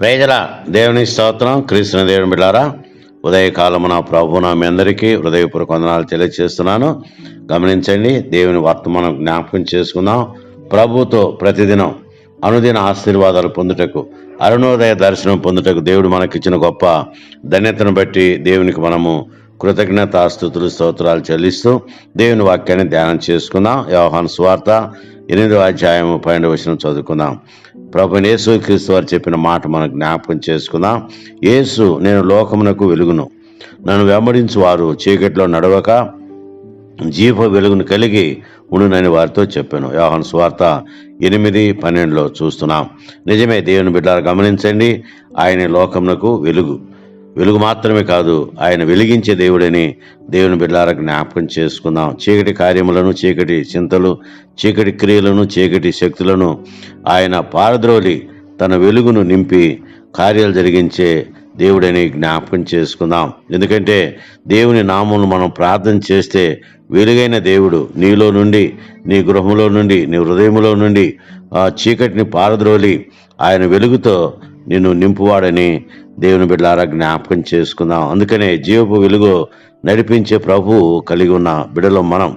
ప్రేజల దేవుని స్తోత్రం క్రీస్తుని దేవుని బిడ్డారా ఉదయకాలమున ప్రభున మీ అందరికీ హృదయపూర్వక వందనాలు తెలియజేస్తున్నాను గమనించండి దేవుని వర్తమానం జ్ఞాపకం చేసుకుందాం. ప్రభుతో ప్రతిదినం అనుదిన ఆశీర్వాదాలు పొందుటకు అరుణోదయ దర్శనం పొందుటకు దేవుడు మనకిచ్చిన గొప్ప ధన్యతను బట్టి దేవునికి మనము కృతజ్ఞత స్థుతులు స్తోత్రాలు చెల్లిస్తూ దేవుని వాక్యాన్ని ధ్యానం చేసుకుందాం. వ్యవహాన్ స్వార్త ఎనిమిదో అధ్యాయం పన్నెండు వచనం చదువుకుందాం. ప్రభు యేసు క్రీస్తు వారు చెప్పిన మాట మనం జ్ఞాపకం చేసుకుందాం. యేసు నేను లోకమునకు వెలుగును. నన్ను వెంబడించు వారు చీకట్లో నడవక జీవ వెలుగును కలిగి ఉండునని వారితో చెప్పాను. యోహన్ స్వార్త ఎనిమిది పన్నెండులో చూస్తున్నాం. నిజమే దేవుని బిడ్డలు గమనించండి ఆయన లోకమునకు వెలుగు. వెలుగు మాత్రమే కాదు ఆయన వెలిగించే దేవుడని దేవుని బిడ్డలారా జ్ఞాపకం చేసుకుందాం. చీకటి కార్యములను చీకటి చింతలు చీకటి క్రియలను చీకటి శక్తులను ఆయన పారద్రోలి తన వెలుగును నింపి కార్యాలు జరిగించే దేవుడని జ్ఞాపకం చేసుకుందాం. ఎందుకంటే దేవుని నామమును మనం ప్రార్థన చేస్తే వెలుగైన దేవుడు నీలో నుండి నీ గృహంలో నుండి నీ హృదయంలో నుండి ఆ చీకటిని పారద్రోలి ఆయన వెలుగుతో నిన్ను నింపువాడని దేవుని బిడ్డలారా జ్ఞాపకం చేసుకుందాం. అందుకనే జీవపు వెలుగు నడిపించే ప్రభువు కలిగి ఉన్న బిడలో మనం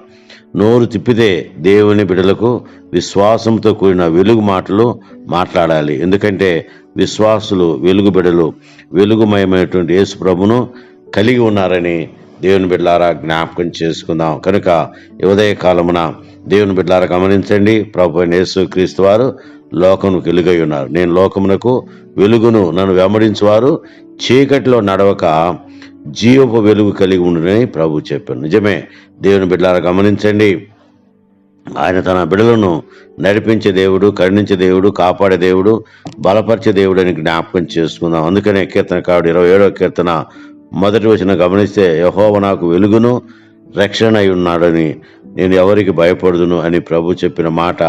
నోరు తిప్పితే దేవుని బిడలకు విశ్వాసంతో కూడిన వెలుగు మాటలు మాట్లాడాలి. ఎందుకంటే విశ్వాసులు వెలుగుబిడలు వెలుగుమయమైనటువంటి యేసు ప్రభును కలిగి ఉన్నారని దేవుని బిడ్డలారా జ్ఞాపకం చేసుకుందాం. కనుక ఉదయ కాలమున దేవుని బిడ్డలారా గమనించండి. ప్రభు యేసు క్రీస్తు వారు లోకమునకు వెలుగై ఉన్నారు. నేను లోకమునకు వెలుగును నన్ను వెంబడించువారు. చీకటిలో నడవక జీవపు వెలుగు కలిగి ఉండునని ప్రభు చెప్పాను నిజమే దేవుని బిడ్డలారా గమనించండి. ఆయన తన బిడలను నడిపించే దేవుడు కరుణించే దేవుడు కాపాడే దేవుడు బలపరిచే దేవుడు అని జ్ఞాపకం చేసుకుందాం. అందుకనే కీర్తన కావుడు ఇరవై ఏడో కీర్తన మొదటి వచ్చిన గమనిస్తే యహోవ నాకు వెలుగును రక్షణ అయి ఉన్నాడని నేను ఎవరికి భయపడుదును అని ప్రభు చెప్పిన మాట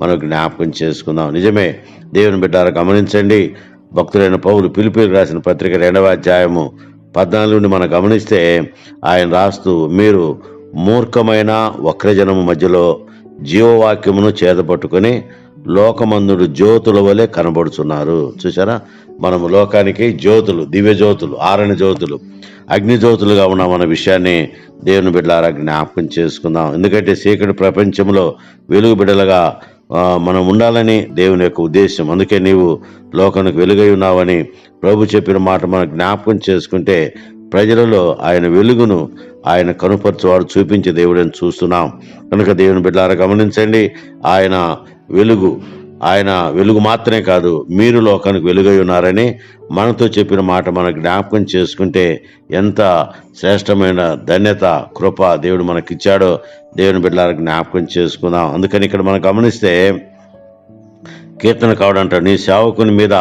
మనం జ్ఞాపకం చేసుకుందాం. నిజమే దేవుని బిడ్డారు గమనించండి భక్తులైన పౌలు పిలిపిలు రాసిన పత్రిక రెండవ అధ్యాయము పద్నాలుగుని మనం గమనిస్తే ఆయన రాస్తూ మీరు మూర్ఖమైన వక్రజనము మధ్యలో జీవవాక్యమును చేతపట్టుకొని లోకమందుడు జ్యోతుల వలె కనబడుచున్నారు. చూసారా మనము లోకానికి జ్యోతులు దివ్య జ్యోతులు ఆరని జ్యోతులు అగ్ని జ్యోతులుగా ఉన్న మన విషయాన్ని దేవుని బిడ్డలారా జ్ఞాపకం చేసుకుందాం. ఎందుకంటే చీకటి ప్రపంచంలో వెలుగు బిడ్డలుగా మనం ఉండాలని దేవుని యొక్క ఉద్దేశం. అందుకే నీవు లోకానికి వెలుగై ఉన్నావని ప్రభు చెప్పిన మాట మనం జ్ఞాపకం చేసుకుంటే ప్రజలలో ఆయన వెలుగును ఆయన కనుపరచువాడు చూపించే దేవుడని చూస్తున్నాం. కనుక దేవుని బిడ్డారా గమనించండి ఆయన వెలుగు ఆయన వెలుగు మాత్రమే కాదు మీరు లోకానికి వెలుగై ఉన్నారని మనతో చెప్పిన మాట మన జ్ఞాపకం చేసుకుంటే ఎంత శ్రేష్టమైన ధన్యత కృప దేవుడు మనకిచ్చాడో దేవుని బిడ్డలకు జ్ఞాపకం చేసుకుందాం. అందుకని ఇక్కడ మనం గమనిస్తే కీర్తన కావడంట నీ సేవకుని మీద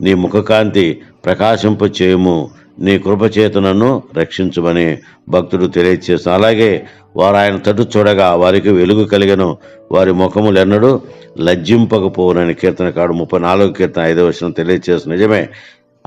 నీ ముఖకాంతి ప్రకాశింప చేయము నీ కృపచేత నన్ను రక్షించమని భక్తుడు తెలియచేస్తాను అలాగే వారు ఆయన తట్టు చూడగా వారికి వెలుగు కలిగను. వారి ముఖములు ఎన్నడూ లజ్జింపకపోవునని కీర్తన కాడు ముప్పై నాలుగు కీర్తన ఐదవ వచనం తెలియచేస్తుంది నిజమే.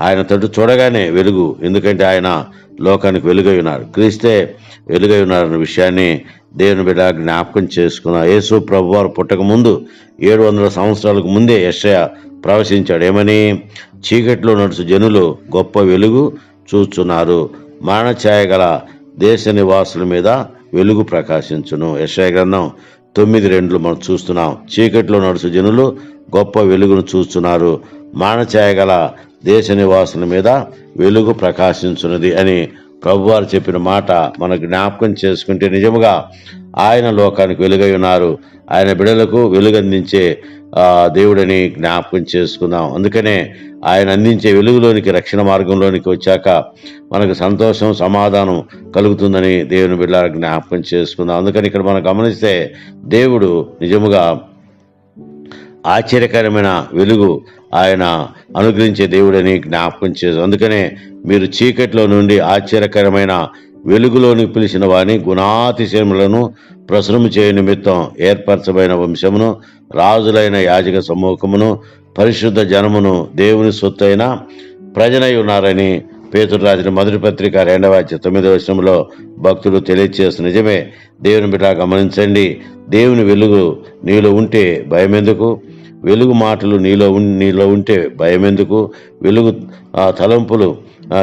ఆయన తట్టు చూడగానే వెలుగు ఎందుకంటే ఆయన లోకానికి వెలుగై ఉన్నారు. క్రీస్తే వెలుగై ఉన్నారన్న విషయాన్ని దేవుని బిడ్డ జ్ఞాపకం చేసుకున్న యేసు ప్రభు వారు పుట్టక ముందు ఏడు వందల సంవత్సరాలకు ముందే యశయ ప్రవశించాడు. ఏమని? చీకట్లో నడుచు జనులు గొప్ప వెలుగు చూచున్నారు. మరణఛాయ గల దేశ నివాసుల మీద వెలుగు ప్రకాశించును. యెషయా గ్రంథం తొమ్మిది రెండులు మనం చూస్తున్నాం. చీకట్లో నడుచు జనులు గొప్ప వెలుగును చూస్తున్నారు. మానఛాయ గల దేశ నివాసుల మీద వెలుగు ప్రకాశించున్నది అని ప్రభువారు చెప్పిన మాట మన జ్ఞాపకం చేసుకుంటే నిజముగా ఆయన లోకానికి వెలుగై ఉన్నారు. ఆయన బిడలకు వెలుగందించే దేవుడని జ్ఞాపకం చేసుకుందాం. అందుకనే ఆయన అందించే వెలుగులోనికి రక్షణ మార్గంలోనికి వచ్చాక మనకు సంతోషం సమాధానం కలుగుతుందని దేవుని బిడ్డ జ్ఞాపకం చేసుకుందాం. అందుకని ఇక్కడ మనం గమనిస్తే దేవుడు నిజముగా ఆశ్చర్యకరమైన వెలుగు ఆయన అనుగ్రహించే దేవుడని జ్ఞాపకం చేసు అందుకనే మీరు చీకట్లో నుండి ఆశ్చర్యకరమైన వెలుగులోని పిలిచిన వాని గుణాతిశయములను ప్రసరము చేయ నిమిత్తం ఏర్పరచబడిన వంశమును రాజులైన యాజక సమూహమును పరిశుద్ధ జనమును దేవుని సొత్తైన ప్రజనై ఉన్నారని పేతురు రాసిన మొదటి పత్రిక రెండవ అధ్యాయం తొమ్మిదవ భక్తులు భక్తుడు తెలియచేస్తున్న నిజమే దేవుని బిడ్డ గమనించండి దేవుని వెలుగు నీలో ఉంటే భయం ఎందుకు వెలుగు మాటలు నీలో నీలో ఉంటే భయం ఎందుకు వెలుగు తలంపులు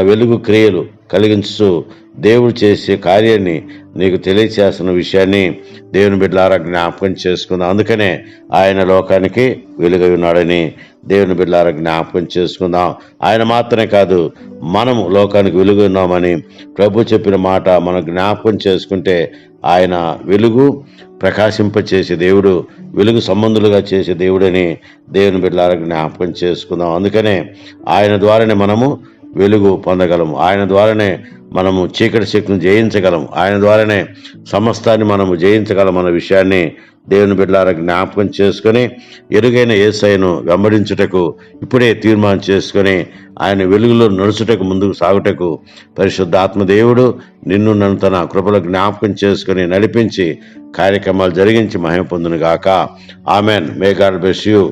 వెలుగు క్రియలు కలిగించు. దేవుడు చేసే కార్యాన్ని నీకు తెలియచేస్తున్న విషయాన్ని దేవుని బిడ్డలారా జ్ఞాపకం చేసుకుందాం. అందుకనే ఆయన లోకానికి వెలుగై ఉన్నాడని దేవుని బిడ్డలారా జ్ఞాపకం చేసుకుందాం. ఆయన మాత్రమే కాదు మనము లోకానికి వెలుగు ఉన్నామని ప్రభు చెప్పిన మాట మనం జ్ఞాపకం చేసుకుంటే ఆయన వెలుగు ప్రకాశింపచేసే దేవుడు వెలుగు సంబంధులుగా చేసే దేవుడని దేవుని బిడ్డలారా జ్ఞాపకం చేసుకుందాం. అందుకనే ఆయన ద్వారానే మనము వెలుగు పొందగలము. ఆయన ద్వారానే మనము చీకటి శక్తిని జయించగలం ఆయన ద్వారానే సమస్తాన్ని మనము జయించగలం అన్న విషయాన్ని దేవుని బిడ్డలారా జ్ఞాపకం చేసుకొని ఎరుగైన ఏసైను వెంబడించుటకు ఇప్పుడే తీర్మానం చేసుకొని ఆయన వెలుగులో నడుచుటకు ముందుకు సాగుటకు పరిశుద్ధాత్మ దేవుడు నిన్ను నన్ను తన కృపలో జ్ఞాపకం చేసుకొని నడిపించి కార్యక్రమాలు జరిగించి మహిమ పొందునుగాక. Amen. May God bless you